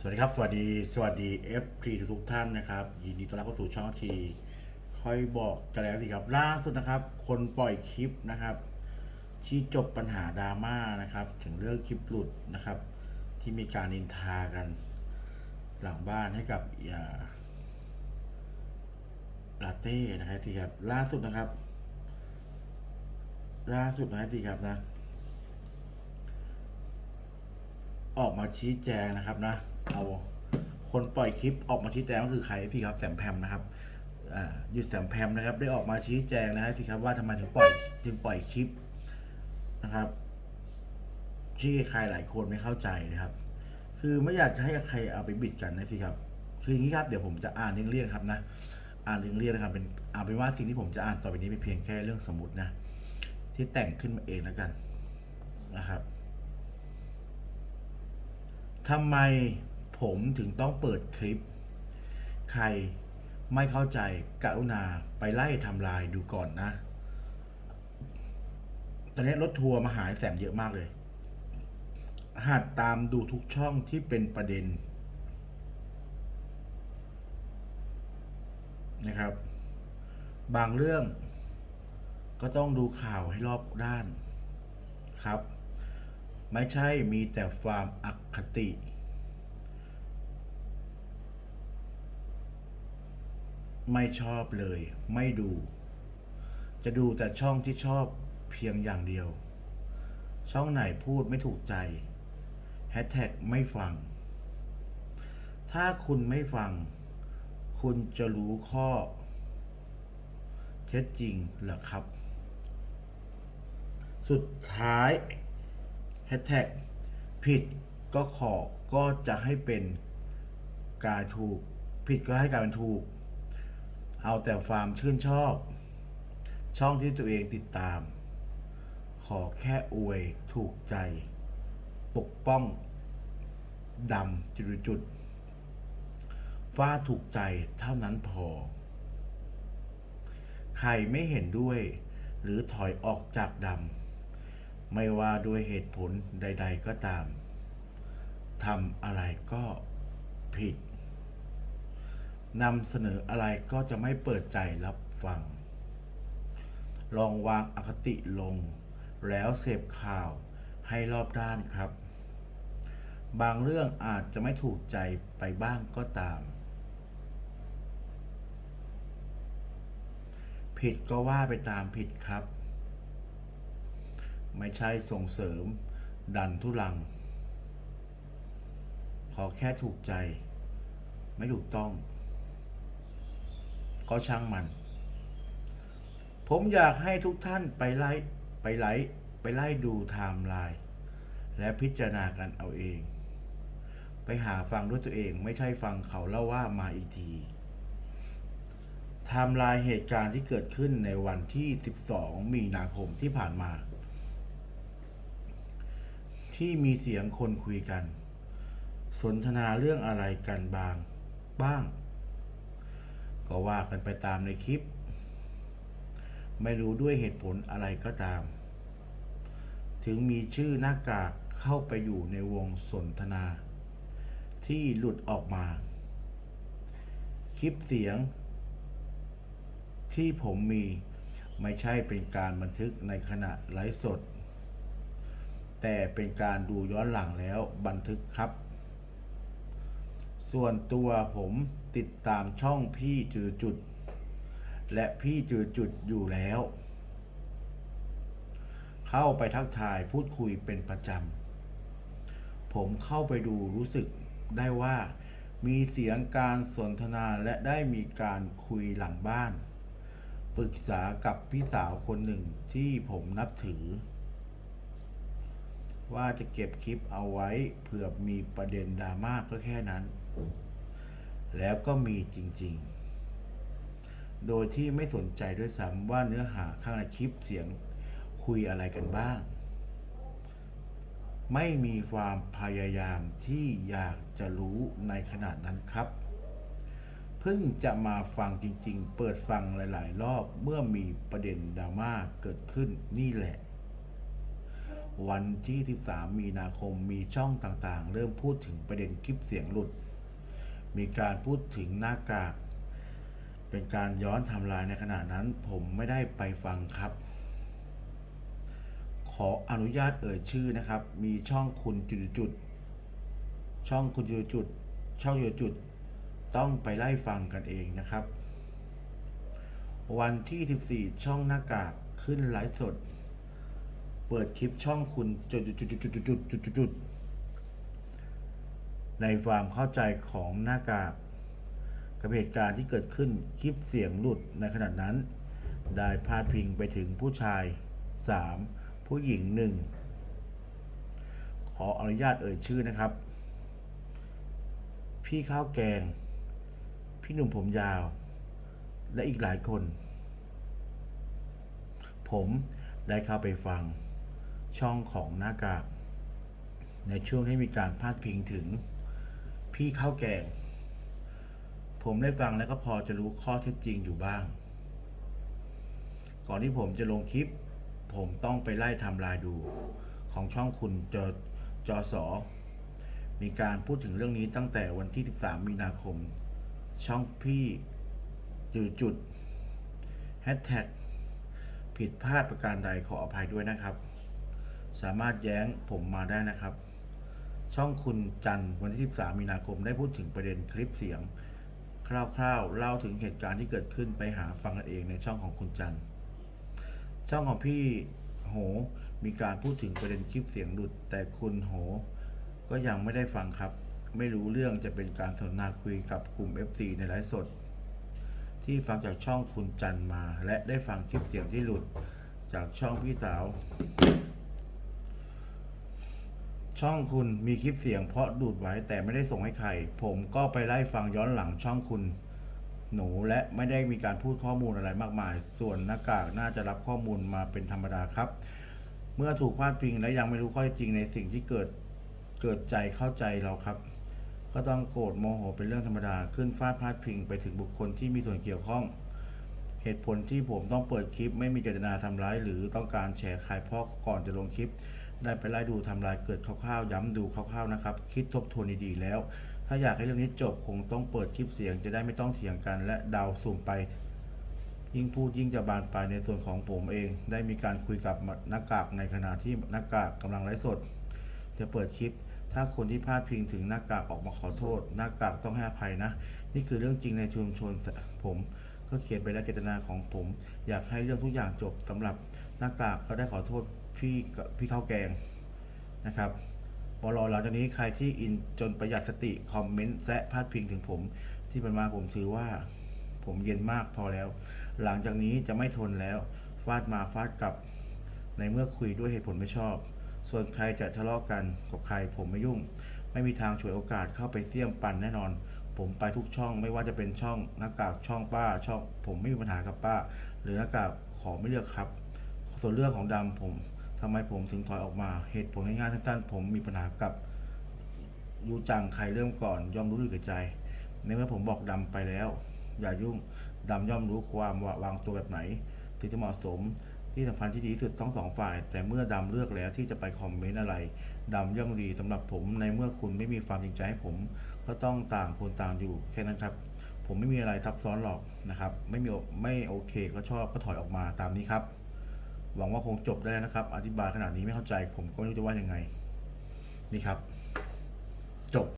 สวัสดีครับ สวัสดีสวัสดี FP ทุกท่านนะครับ ยินดีต้อนรับเข้าสู่ช่องทีค่อยบอกกันแล้วสิครับล่าสุดนะครับ คนปล่อยคลิปนะครับ ที่จบปัญหาดราม่านะครับ ถึงเรื่องคลิปหลุดนะครับ ที่มีการนินทากัน หลังบ้านให้กับอ่าลาเต้นะครับสิครับล่าสุดนะครับ ล่าสุดนะครับสิครับนะ ออกมาชี้แจงนะครับนะ เอาคนปล่อยคลิปออกมาชี้แจงก็คือใครพี่ครับแสมแพมนะครับหยุดแสมแพมนะครับ ได้ออกมาชี้แจงนะครับพี่ครับว่าทำไมถึงปล่อยถึงปล่อยคลิปนะครับที่ใครหลายคนไม่เข้าใจนะครับ คือไม่อยากจะให้ใครเอาไปบิดกันนะพี่ครับ คืออย่างนี้ครับเดี๋ยวผมจะอ่านเรียงๆครับนะอ่านเรียงๆนะครับเป็นเอาเป็นว่าสิ่งที่ผมจะอ่านต่อไปนี้เป็นเพียงแค่เรื่องสมมตินะที่แต่งขึ้นมาเองแล้วกันนะครับทำไม ผมถึงต้องเปิดคลิป ใครไม่เข้าใจกรุณาไปไล่ทำลายดูก่อนนะ ตอนนี้รถทัวร์มาหาแสมเยอะมากเลย หัดตามดูทุกช่องที่เป็นประเด็น นะครับ บางเรื่องก็ต้องดูข่าวให้รอบด้านครับ ไม่ใช่มีแต่ความอคติ ไม่ชอบเลย ไม่ดู จะดูแต่ช่องที่ชอบเพียงอย่างเดียว ช่องไหนพูดไม่ถูกใจแฮชแท็กไม่ฟัง ถ้าคุณไม่ฟัง คุณจะรู้ข้อ เท็จจริงเหรอครับ สุดท้ายแฮชแท็กผิดก็ขอก็จะให้เป็นการถูก ผิดก็ให้การเป็นถูก เอาแต่ความชื่นชอบ ช่องที่ตัวเองติดตาม ขอแค่อวยถูกใจ ปกป้องดำจุดจุดๆฟ้าถูกใจเท่านั้นพอ ใครไม่เห็นด้วย หรือถอยออกจากดำไม่ว่าด้วยเหตุผลใด ๆก็ตามทำอะไรก็ผิด นำเสนออะไรก็จะไม่เปิดใจรับฟัง ลองวางอคติลง แล้วเสพข่าวให้รอบด้านครับ บางเรื่องอาจจะไม่ถูกใจไปบ้างก็ตาม ผิดก็ว่าไปตามผิดครับ ไม่ใช่ส่งเสริม ดันทุลัง ขอแค่ถูกใจ ไม่ถูกต้อง ก็ช่างมัน ผมอยากให้ทุกท่านไปไล่ไปไล่ไปไล่ดูไทม์ไลน์และพิจารณากันเอาเอง ไปหาฟังด้วยตัวเองไม่ใช่ฟังเขาเล่าว่ามาอีกทีไทม์ไลน์เหตุการณ์ที่เกิดขึ้นในวันที่ 12 มีนาคมที่ผ่านมา ที่มีเสียงคนคุยกัน สนทนาเรื่องอะไรกันบาง บ้าง ก็ว่ากันไปตามในคลิป ไม่รู้ด้วยเหตุผลอะไรก็ตาม ถึงมีชื่อหน้ากากเข้าไปอยู่ในวงสนทนา ที่หลุดออกมา คลิปเสียง ที่ผมมีไม่ใช่เป็นการบันทึกในขณะไลฟ์สด แต่เป็นการดูย้อนหลังแล้วบันทึกครับ ส่วนตัวผม ติดตามช่องพี่จือจุด และพี่จือจุดอยู่แล้ว เข้าไปทักทายพูดคุยเป็นประจำ ผมเข้าไปดูรู้สึกได้ว่ามีเสียงการสนทนาและได้มีการคุยหลังบ้าน ปรึกษากับพี่สาวคนหนึ่งที่ผมนับถือ ว่าจะเก็บคลิปเอาไว้เผื่อมีประเด็นดราม่าก็แค่นั้น แล้วก็มีจริงๆ โดยที่ไม่สนใจด้วยซ้ำว่าเนื้อหาข้างในคลิปเสียงคุยอะไรกันบ้าง ไม่มีความพยายามที่อยากจะรู้ในขนาดนั้นครับ เพิ่งจะมาฟังจริงๆ เปิดฟังหลายๆ รอบเมื่อมีประเด็นดราม่าเกิดขึ้นนี่แหละวันที่ 13 มีนาคมมีช่องต่างๆ เริ่มพูดถึงประเด็นคลิปเสียงหลุด มีการพูดถึงหน้ากาก เป็นการย้อนทำลายในขณะนั้น ผมไม่ได้ไปฟังครับ ขออนุญาตเอ่ยชื่อนะครับ มีช่องคุณจุดจุดช่องคุณจุดจุดช่องจุดจุดต้องไปไล่ฟังกันเองนะครับ วันที่ 14 ช่องหน้ากากขึ้นไลฟ์สด เปิดคลิปช่องคุณจุดจุดจุดจุดจุดจุดจุด ในความเข้าใจของหน้ากากกับเหตุการณ์ที่เกิดขึ้นคลิปเสียงหลุดในขณะนั้น ได้พาดพิงไปถึงผู้ชาย 3 ผู้หญิง 1 ขออนุญาตเอ่ยชื่อนะครับ พี่ข้าวแกง พี่หนุ่มผมยาว และอีกหลายคน ผมได้เข้าไปฟังช่องของหน้ากากในช่วงที่มีการพาดพิงถึง พี่ข้าวแกง ผมได้ฟังแล้วก็พอจะรู้ข้อเท็จจริงอยู่บ้าง ก่อนที่ผมจะลงคลิป ผมต้องไปไล่ทำลายดู ของช่องคุณจจสมีการพูดถึงเรื่องนี้ตั้งแต่วันที่ 13 มีนาคม ช่องพี่จุดจุดแฮชแท็กผิดพลาดประการใดขออภัยด้วยนะครับ สามารถแย้งผมมาได้นะครับ ช่องคุณจันวันที่ 13 มีนาคมได้พูดถึงประเด็นคลิปเสียง คร่าวๆ เล่าถึงเหตุการณ์ที่เกิดขึ้นไปหาฟังกันเองในช่องของคุณจันช่องของพี่โห มีการพูดถึงประเด็นคลิปเสียงหลุด แต่คุณโห ก็ยังไม่ได้ฟังครับ ไม่รู้เรื่องจะเป็นการสนทนาคุยกับกลุ่ม FC ในไลฟ์สด ที่ฟังจากช่องคุณจันมา และได้ฟังคลิปเสียงที่หลุด จากช่องพี่สาว ช่องคุณมีคลิปเสียงเพราะดูดไว้แต่ไม่ได้ส่งให้ใคร ผมก็ไปไล่ฟังย้อนหลังช่องคุณ หนูและไม่ได้มีการพูดข้อมูลอะไรมากมาย ส่วนหน้ากากน่าจะรับข้อมูลมาเป็นธรรมดาครับ เมื่อถูกพาดพิงและยังไม่รู้ข้อเท็จจริงในสิ่งที่เกิดเกิดใจเข้าใจเราครับ ก็ต้องโกรธโมโหเป็นเรื่องธรรมดาขึ้นฟาดพาดพิงไปถึงบุคคลที่มีส่วนเกี่ยวข้อง เหตุผลที่ผมต้องเปิดคลิป ไม่มีเจตนาทำร้าย หรือต้องการแฉใครเพราะก่อนจะลงคลิป ได้ไปไล่ดูทำลายเกิดคร่าวๆ ย้ำดูคร่าวๆนะครับ คิดทบทวนดีๆแล้ว ถ้าอยากให้เรื่องนี้จบคงต้องเปิดคลิปเสียงจะได้ไม่ต้องเถียงกัน และเดาสุ่มไป ยิ่งพูดยิ่งจะบานปลายในส่วนของผมเอง ได้มีการคุยกับหน้ากากในขณะที่หน้ากากกำลังไลฟ์สด จะเปิดคลิป ถ้าคนที่พลาดพิงถึงหน้ากากออกมาขอโทษ หน้ากากต้องให้อภัยนะ นี่คือเรื่องจริงในชุมชนผมก็เขียนไปแล้วเจตนาของผม อยากให้เรื่องทุกอย่างจบสำหรับหน้ากากก็ได้ขอโทษ พี่พี่ข้าวแกงนะครับพอรอหลังจากนี้ใครที่อินจนประหยัดสติคอมเมนต์แซะพาดพิงถึงผม ที่ผ่านมาผมถือว่า ผมเย็นมากพอแล้ว หลังจากนี้จะไม่ทนแล้วฟาดมาฟาดกลับ ในเมื่อคุยด้วยเหตุผลไม่ชอบ ส่วนใครจะทะเลาะกันกับใครผมไม่ยุ่ง ไม่มีทางฉวยโอกาสเข้าไปเสี่ยมปั่นแน่นอน ผมไปทุกช่องไม่ว่าจะเป็นช่องหน้ากากช่องป้าช่อง ผมไม่มีปัญหากับป้า หรือหน้ากากขอไม่เลือกครับ ส่วนเรื่องของดำผม ทำไมผมถึงถอยออกมา เหตุผลง่ายๆสั้นๆผมมีปัญหากับยูจังใครเริ่มก่อน ย่อมรู้อยู่กับใจ ในเมื่อผมบอกดำไปแล้ว อย่ายุ่งดำย่อมรู้ความว่าวางตัวแบบไหนที่จะเหมาะสมที่สำคัญที่ดีที่สุดทั้งสองฝ่าย แต่เมื่อดำเลือกแล้วที่จะไปคอมเมนต์อะไรดำย่อมดีสำหรับผม ในเมื่อคุณไม่มีความจริงใจให้ผม ก็ต้องต่างคนต่างอยู่แค่นั้นครับ ผมไม่มีอะไรทับซ้อนหรอกนะครับ ไม่มีไม่โอเคก็ชอบก็ถอยออกมาตามนี้ครับ หวังว่าคงจบได้แล้วนะครับ อธิบายขนาดนี้ไม่เข้าใจ ผมก็ไม่รู้จะว่ายังไง นี่ครับ จบ